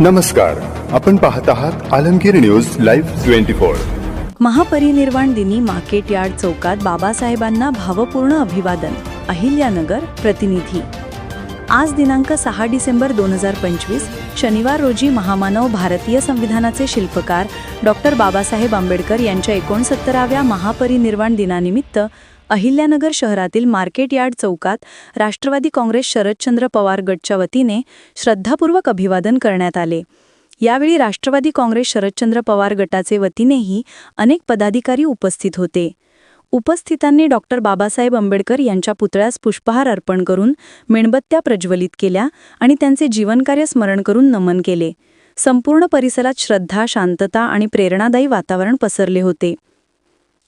नमस्कार आपण पाहत आहात Alamgir news live twenty four. महापरिनिर्वाण दिनी मार्केट यार्ड चौकात बाबासाहेबांना भावपूर्ण अभिवादन अहिल्यानगर प्रतिनिधी. आज दिनांक सहा डिसेंबर दोन हजार पंचवीस शनिवार रोजी महामानव भारतीय संविधानाचे शिल्पकार डॉक्टर बाबासाहेब आंबेडकर यांच्या एकोणसत्तराव्या महापरिनिर्वाण दिनानिमित्त अहिल्यानगर शहरातील मार्केट यार्ड चौकात राष्ट्रवादी काँग्रेस शरदचंद्र पवार गटच्या वतीने श्रद्धापूर्वक अभिवादन करण्यात आले. यावेळी राष्ट्रवादी काँग्रेस शरदचंद्र पवार गटाचे वतीनेही अनेक पदाधिकारी उपस्थित होते. उपस्थितांनी डॉक्टर बाबासाहेब आंबेडकर यांच्या पुतळ्यास पुष्पहार अर्पण करून मेणबत्त्या प्रज्वलित केल्या आणि त्यांचे जीवनकार्य स्मरण करून नमन केले. संपूर्ण परिसरात श्रद्धा शांतता आणि प्रेरणादायी वातावरण पसरले होते.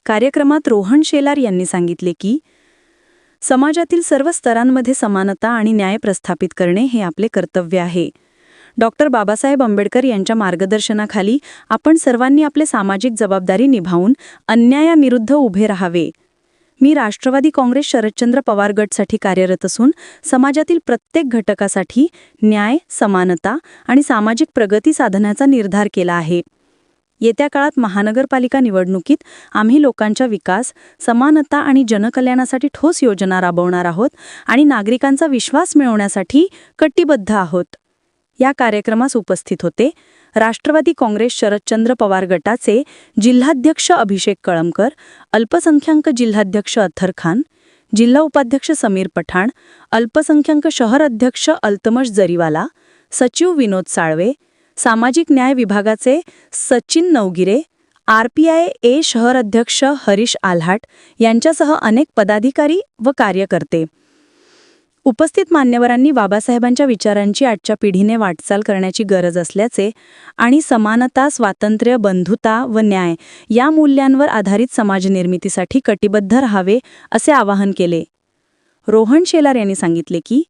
कार्यक्रमात रोहन शेलार यांनी सांगितले की समाजातील सर्व स्तरांमध्ये समानता आणि न्याय प्रस्थापित करणे हे आपले कर्तव्य आहे. डॉक्टर बाबासाहेब आंबेडकर यांच्या मार्गदर्शनाखाली आपण सर्वांनी आपले सामाजिक जबाबदारी निभावून अन्यायाविरुद्ध उभे राहावे. मी राष्ट्रवादी काँग्रेस शरदचंद्र पवार गटसाठी कार्यरत असून समाजातील प्रत्येक घटकासाठी न्याय समानता आणि सामाजिक प्रगती साधण्याचा निर्धार केला आहे. येत्या काळात महानगरपालिका निवडणुकीत आम्ही लोकांच्या विकास समानता आणि जनकल्याणासाठी ठोस योजना राबवणार आहोत आणि नागरिकांचा विश्वास मिळवण्यासाठी कटिबद्ध आहोत. या कार्यक्रमास उपस्थित होते राष्ट्रवादी काँग्रेस शरदचंद्र पवार गटाचे जिल्हाध्यक्ष अभिषेक कळमकर अल्पसंख्याक जिल्हाध्यक्ष अथर खान जिल्हा उपाध्यक्ष समीर पठाण अल्पसंख्याक शहर अध्यक्ष अल्तमश जरीवाला सचिव विनोद साळवे सामाजिक न्याय विभागाचे सचिन नवगिरे आरपीआय ए शहर अध्यक्ष हरीश आल्हाट यांच्यासह अनेक पदाधिकारी व कार्यकर्ते. उपस्थित मान्यवरांनी बाबासाहेबांच्या विचारांची आजच्या पिढीने वाटचाल करण्याची गरज असल्याचे आणि समानता स्वातंत्र्य बंधुता व न्याय या मूल्यांवर आधारित समाजनिर्मितीसाठी कटिबद्ध राहावे असे आवाहन केले. रोहन शेलार यांनी सांगितले की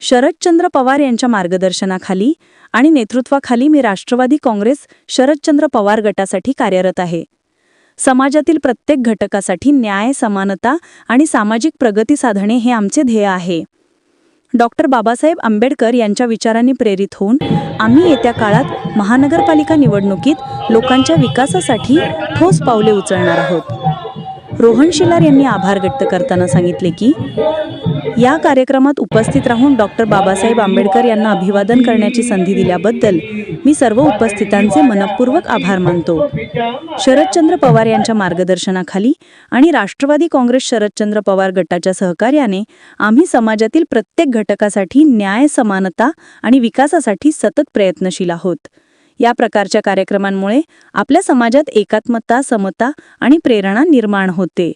शरदचंद्र पवार यांच्या मार्गदर्शनाखाली आणि नेतृत्वाखाली मी राष्ट्रवादी काँग्रेस शरदचंद्र पवार गटासाठी कार्यरत आहे. समाजातील प्रत्येक घटकासाठी न्याय समानता आणि सामाजिक प्रगती साधणे हे आमचे ध्येय आहे. डॉक्टर बाबासाहेब आंबेडकर यांच्या विचारांनी प्रेरित होऊन आम्ही येत्या काळात महानगरपालिका निवडणुकीत लोकांच्या विकासासाठी ठोस पावले उचलणार आहोत. रोहन शिलार यांनी आभार व्यक्त करताना सांगितले की या कार्यक्रमात उपस्थित राहून डॉक्टर बाबासाहेब आंबेडकर यांना अभिवादन करण्याची संधी दिल्याबद्दल मी सर्व उपस्थितांचे मनपूर्वक आभार मानतो. शरदचंद्र पवार यांच्या मार्गदर्शनाखाली आणि राष्ट्रवादी काँग्रेस शरदचंद्र पवार गटाच्या सहकार्याने आम्ही समाजातील प्रत्येक घटकासाठी न्याय समानता आणि विकासासाठी सतत प्रयत्नशील आहोत. या प्रकारच्या कार्यक्रमांमुळे आपल्या समाजात एकात्मता समता आणि प्रेरणा निर्माण होते.